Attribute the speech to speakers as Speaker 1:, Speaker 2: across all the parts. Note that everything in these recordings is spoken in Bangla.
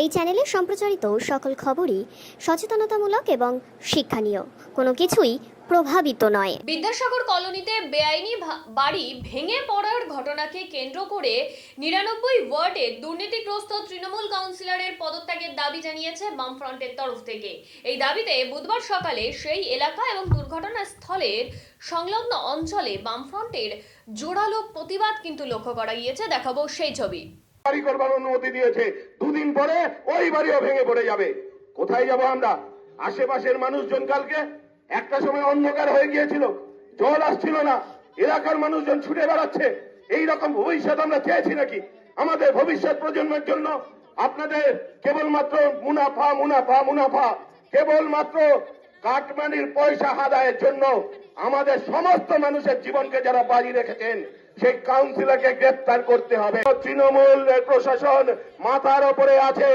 Speaker 1: এই চ্যানেলে সম্প্রচারিত সকল খবরই সচেতনতামূলক এবং শিক্ষণীয়। কোনো কিছুই প্রভাবিত নয়।
Speaker 2: বিদ্যাসাগর কলোনিতে বেআইনি বাড়ি ভেঙে পড়ার ঘটনাকে কেন্দ্র করে নিরানব্বই ওয়ার্ডে দুর্নীতিগ্রস্ত তৃণমূল কাউন্সিলরের পদত্যাগের দাবি জানিয়েছে বামফ্রন্টের তরফ থেকে। এই দাবিতে বুধবার সকালে সেই এলাকা এবং দুর্ঘটনাস্থলের সংলগ্ন অঞ্চলে বামফ্রন্টের জোরালো প্রতিবাদ কিন্তু লক্ষ্য করা গিয়েছে। দেখাবো সেই ছবি।
Speaker 3: বাড়ি করবার অনুমতি দিয়েছে। দুদিন পরে ওই বাড়িও ভেঙে পড়ে যাবে। কোথায় যাব আমরা? আশেপাশের মানুষজন কালকে একটা সময় অন্ধকার হয়ে গিয়েছিল। জল আসছিল না। এলাকার মানুষজন ছুটে বেড়াচ্ছে। এই রকম ভবিষ্যৎ আমরা চেয়েছি নাকি? আমাদের ভবিষ্যৎ প্রজন্মের জন্য আপনাদের কেবলমাত্র মুনাফা মুনাফা মুনাফা। কেবলমাত্র কাটমানির পয়সা আদায়ের জন্য আমাদের সমস্ত মানুষের জীবনকে যারা বাজি রেখেছেন সেই কাউন্সিলরকে গ্রেপ্তার করতে হবে। তৃণমূল প্রশাসন মাথার ওপরে আছে।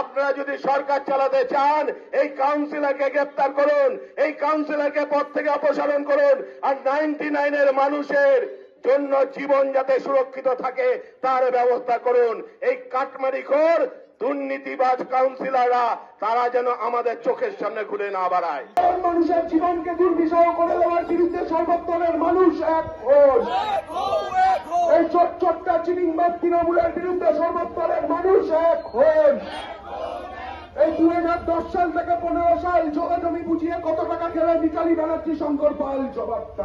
Speaker 3: আপনারা যদি সরকার চালাতে চান এই কাউন্সিলরকে গ্রেপ্তার করুন এই কাউন্সিলরকে পদ থেকে অপসারণ করুন আর নাইনটি নাইনের মানুষের জন্য জীবন যাতে সুরক্ষিত থাকে তার ব্যবস্থা করুন। এই কাটমারি খোর দুর্নীতিবাজ কাউন্সিলররা তারা যেন আমাদের চোখের সামনে ঘুরে না বাড়ায়।
Speaker 4: মানুষের জীবনকে দুর্বিষহ করে দেওয়ার বিরুদ্ধে সর্বত্তরের মানুষ এক ছোট চিনিংবাদ তৃণমূলের বিরুদ্ধে মানুষ এক হন এই দুই হাজার দশ সাল থেকে পনেরো সাল জমি বুঝিয়ে কত টাকা খেলে মিতালি ব্যানার্জি শঙ্কর পাল, জবাবটা।